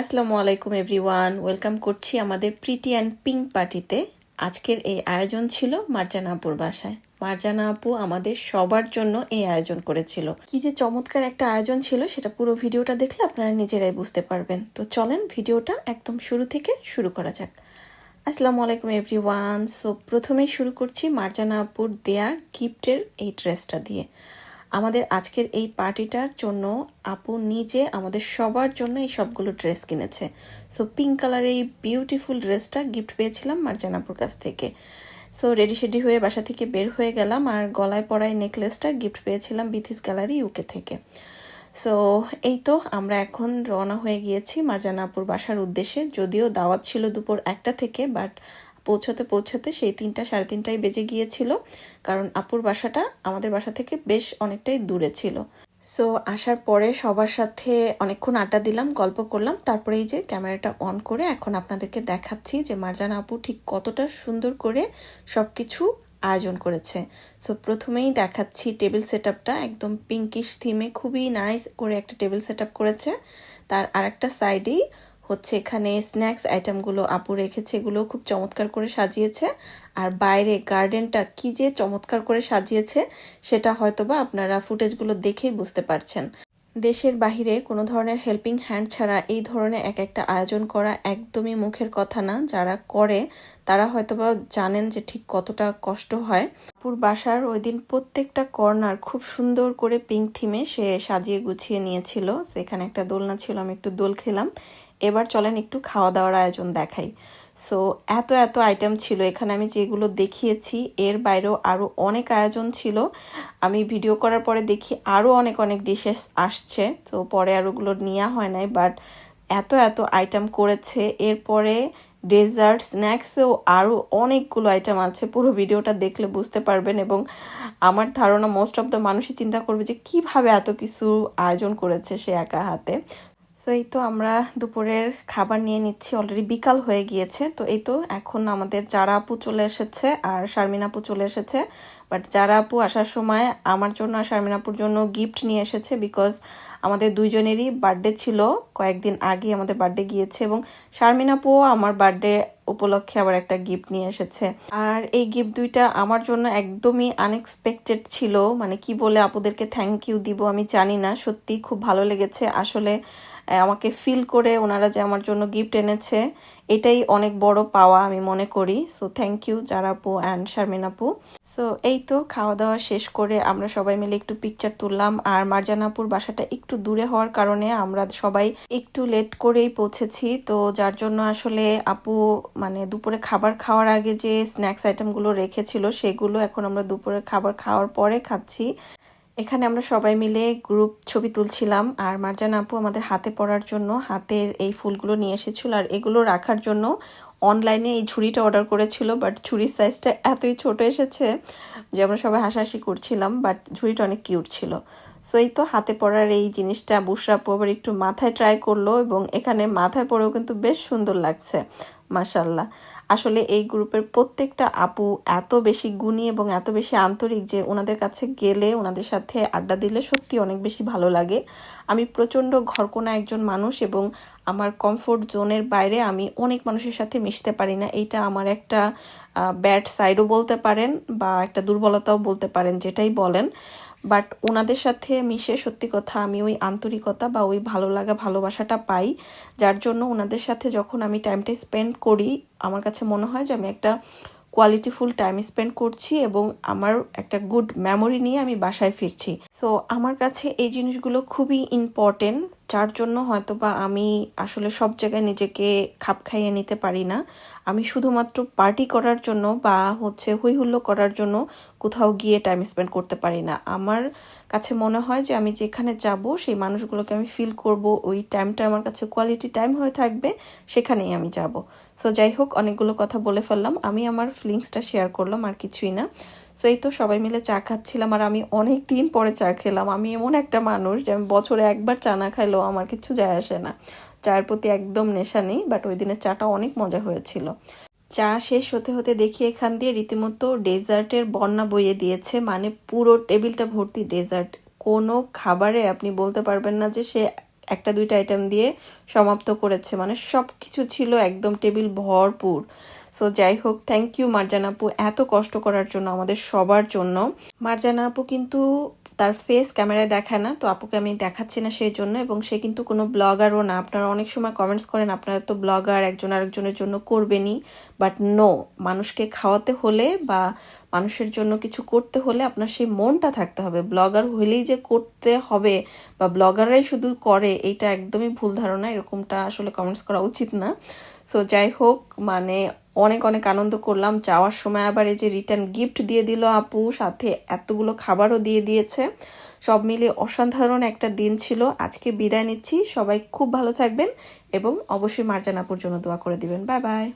আসসালামু আলাইকুম, everyone. Welcome করছি আমাদের প্রিটি অ্যান্ড পিঙ্ক পার্টিতে। আজকের এই আয়োজন ছিল মার্জানা আপুর বাসায়। মার্জানা আপু আমাদের সবার জন্য এই আয়োজন করেছিল। কি যে চমৎকার একটা আয়োজন ছিল, সেটা পুরো ভিডিওটা দেখলে আপনারা নিজেরাই বুঝতে পারবেন। তো চলেন ভিডিওটা একদম শুরু থেকে শুরু করা যাক। আসসালামু আলাইকুম, এভরিওয়ান। সো প্রথমেই শুরু করছি মার্জানা আপুর দেয়া গিফটের এই ড্রেসটা দিয়ে। আমাদের আজকের এই পার্টিটার জন্য আপু নিজে আমাদের সবার জন্য এই সবগুলো ড্রেস কিনেছে। সো পিঙ্ক কালারের এই বিউটিফুল ড্রেসটা গিফট পেয়েছিলাম মার্জান আপুর কাছ থেকে। সো রেডি শেডি হয়ে বাসা থেকে বের হয়ে গেলাম আর গলায় পরাই নেকলেসটা গিফট পেয়েছিলাম বিথিস গ্যালারি ইউকে থেকে। সো এই তো আমরা এখন রওনা হয়ে গিয়েছি মার্জানা আপুর বাসার উদ্দেশ্যে। যদিও দাওয়াত ছিল দুপুর একটা থেকে বাট পৌঁছতে পৌঁছতে সেই তিনটা সাড়ে তিনটায় বেজে গিয়েছিল। কারণ আপুর বাসাটা আমাদের বাসা থেকে বেশ অনেকটাই দূরে ছিল। সো আসার পরে সবার সাথে অনেকক্ষণ আড্ডা দিলাম, গল্প করলাম। তারপরে এই যে ক্যামেরাটা অন করে এখন আপনাদেরকে দেখাচ্ছি যে মারজানা আপু ঠিক কতটা সুন্দর করে সব কিছু আয়োজন করেছে। সো প্রথমেই দেখাচ্ছি টেবিল সেট একদম পিঙ্কিশ থিমে খুবই নাইস করে একটা টেবিল সেট করেছে। তার আরেকটা সাইডেই হচ্ছে এখানে স্ন্যাক্স আইটেমগুলো আপু রেখেছে, এগুলো খুব চমৎকার করে সাজিয়েছে। আর বাইরে গার্ডেনটা কি যে চমৎকার করে সাজিয়েছে, সেটা হয়তোবা আপনারা ফুটেজগুলো দেখেই বুঝতে পারছেন। দেশের বাহিরে কোনো ধরনের হেল্পিং হ্যান্ড ছাড়া এই ধরনের এক একটা আয়োজন করা একদমই মুখের কথা না। যারা করে, তারা হয়তোবা জানেন যে ঠিক কতটা কষ্ট হয়। আপুর বাসার ওই দিন প্রত্যেকটা কর্নার খুব সুন্দর করে পিঙ্ক থিমে সে সাজিয়ে গুছিয়ে নিয়েছিল। সেখানে একটা দোলনা ছিল, আমি একটু দোল খেলাম। এবার চলেন একটু খাওয়া দাওয়ার আয়োজন দেখাই। সো এত এত আইটেম ছিল। এখানে আমি যেগুলো দেখিয়েছি, এর বাইরেও আরও অনেক আয়োজন ছিল। আমি ভিডিও করার পরে দেখি আরও অনেক অনেক ডিশেস আসছে। তো পরে আর ওগুলো নেওয়া হয় নাই বাট এত এত আইটেম করেছে। এরপরে ডেজার্ট স্ন্যাক্সেও আরও অনেকগুলো আইটেম আছে। পুরো ভিডিওটা দেখলে বুঝতে পারবেন এবং আমার ধারণা মোস্ট অফ দ্য মানুষই চিন্তা করবে যে কীভাবে এত কিছু আয়োজন করেছে সে একা হাতে। সো এই তো আমরা দুপুরের খাবার নিয়ে নিচ্ছি অলরেডি বিকাল হয়ে গিয়েছে। তো এই তো এখন আমাদের যারা আপু চলে এসেছে আর শারমিন আপু চলে এসেছে। বাট যারা আপু আসার সময় আমার জন্য আর শারমিন আপুর জন্য গিফট নিয়ে এসেছে বিকজ আমাদের দুইজনেরই বার্থডে ছিল কয়েকদিন আগে আমাদের বার্থডে গিয়েছে এবং শারমিন আপুও আমার বার্থডে উপলক্ষে আবার একটা গিফট নিয়ে এসেছে। আর এই গিফট দুইটা আমার জন্য একদমই আনএক্সপেক্টেড ছিল। মানে কি বলে আপুদেরকে থ্যাংক ইউ দিব আমি জানি না। সত্যি খুব ভালো লেগেছে। আসলে আমাকে ফিল করে ওনারা যে আমার জন্য গিফট এনেছে। এটাই অনেক বড় পাওয়া আমি মনে করি। সো থ্যাংক ইউ জারাপু অ্যান্ড শারমিন আপু। সো এই তো খাওয়া দাওয়া শেষ করে আমরা সবাই মিলে একটু পিকচার তুললাম। আর মার্জানাপুর বাসাটা একটু দূরে হওয়ার কারণে আমরা সবাই একটু লেট করেই পৌঁছেছি। তো যার জন্য আসলে আপু মানে দুপুরে খাবার খাওয়ার আগে যে স্ন্যাক্স আইটেমগুলো রেখেছিল, সেগুলো এখন আমরা দুপুরে খাবার খাওয়ার পরে খাচ্ছি। এখানে আমরা সবাই মিলে গ্রুপ ছবি তুলছিলাম আর মার্জান আপু আমাদের হাতে পড়ার জন্য হাতের এই ফুলগুলো নিয়ে এসেছিল আর এগুলো রাখার জন্য অনলাইনে এই ঝুড়িটা অর্ডার করেছিল বাট ঝুড়ির সাইজটা এতই ছোট এসেছে যে আমরা সবাই হাসাহাসি করছিলাম বাট ঝুড়িটা অনেক কিউট ছিল। সো এই তো হাতে পড়ার এই জিনিসটা বুসরাপু আবার একটু মাথায় ট্রাই করল এবং এখানে মাথায় পরেও কিন্তু বেশ সুন্দর লাগছে। মাসাল্লাহ আসলে এই গ্রুপের প্রত্যেকটা আপু এত বেশি গুণী এবং এত বেশি আন্তরিক যে ওনাদের কাছে গেলে, ওনাদের সাথে আড্ডা দিলে সত্যি অনেক বেশি ভালো লাগে। আমি প্রচণ্ড ঘরকোনা একজন মানুষ এবং আমার কমফোর্ট জোনের বাইরে আমি অনেক মানুষের সাথে মিশতে পারি না। এইটা আমার একটা ব্যাড সাইডও বলতে পারেন বা একটা দুর্বলতাও বলতে পারেন, যেটাই বলেন। বাট ওনাদের সাথে মিশে সত্যি কথা আমি ওই আন্তরিকতা বা ওই ভালো লাগা ভালোবাসাটা পাই, যার জন্য ওনাদের সাথে যখন আমি টাইমটা স্পেন্ড করি, আমার কাছে মনে হয় যে আমি একটা কোয়ালিটিফুল টাইম স্পেন্ড করছি এবং আমার একটা গুড মেমোরি নিয়ে আমি বাসায় ফিরছি। সো আমার কাছে এই জিনিসগুলো খুবই ইম্পর্টেন্ট যার জন্য হয়তো বা আমি আসলে সব জায়গায় নিজেকে খাপ খাইয়ে নিতে পারি না। আমি শুধুমাত্র পার্টি করার জন্য বা হচ্ছে হই হুল্লো করার জন্য কোথাও গিয়ে টাইম স্পেন্ড করতে পারি না। আমার কাছে মনে হয় যে আমি যেখানে যাব, সেই মানুষগুলোকে আমি ফিল করব, ওই টাইমটা আমার কাছে কোয়ালিটি টাইম হয়ে থাকবে, সেখানেই আমি যাব। সো যাই হোক, অনেকগুলো কথা বলে ফেললাম। আমি আমার ফিলিংসটা শেয়ার করলাম, আর কিছুই না। সো এই তো সবাই মিলে চা খাচ্ছিলাম আর আমি অনেক দিন পরে চা খেলাম। আমি এমন একটা মানুষ যে আমি বছরে একবার চা না খাইলেও আমার কিছু যায় আসে না। চায়ের প্রতি একদম নেশা নেই বাট ওই দিনের চাটা অনেক মজা হয়েছিল। চা শেষ হতে হতে দেখি এখান দিয়ে রীতিমতো ডেজার্টের বন্যা বইয়ে দিয়েছে মানে পুরো টেবিলটা ভর্তি ডেজার্ট। কোনো খাবারে আপনি বলতে পারবেন না যে সে একটা দুইটা আইটেম দিয়ে সমাপ্ত করেছে। মানে সব কিছু ছিল একদম টেবিল ভরপুর। সো যাই হোক থ্যাংক ইউ মার্জান আপু এত কষ্ট করার জন্য আমাদের সবার জন্য। মার্জানা আপু কিন্তু তার ফেস ক্যামেরায় দেখায় না, তো আপুকে আমি দেখাচ্ছি না সেই জন্য এবং সে কিন্তু কোনো ব্লগারও না। আপনারা অনেক সময় কমেন্টস করেন, আপনারা তো ব্লগার একজন আরেকজনের জন্য করবেনই। বাট নো মানুষকে খাওয়াতে হলে বা মানুষের জন্য কিছু করতে হলে আপনার সেই মনটা থাকতে হবে। ব্লগার হলেই যে করতে হবে বা ব্লগাররাই শুধু করে, এইটা একদমই ভুল ধারণা, এরকমটা আসলে কমেন্টস করা উচিত না। সো যাই হোক মানে অনেক অনেক আনন্দ করলাম। যাওয়ার সময় আবার এই যে রিটার্ন গিফট দিয়ে দিল আপু, সাথে এতগুলো খাবারও দিয়ে দিয়েছে। সব মিলে অসাধারণ একটা দিন ছিল। আজকে বিদায় নিচ্ছি। সবাই খুব ভালো থাকবেন এবং অবশ্যই মার্জান আপুর জন্য দোয়া করে দিবেন। Bye bye.